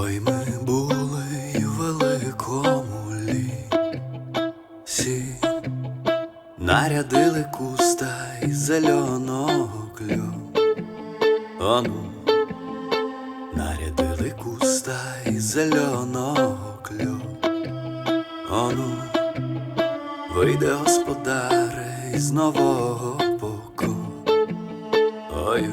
Ой, ми були в великому лісі, нарядили куста із зеленого клю. Ону, нарядили куста із зеленого клю. Ону, вийде господаре із нового поку. Ой,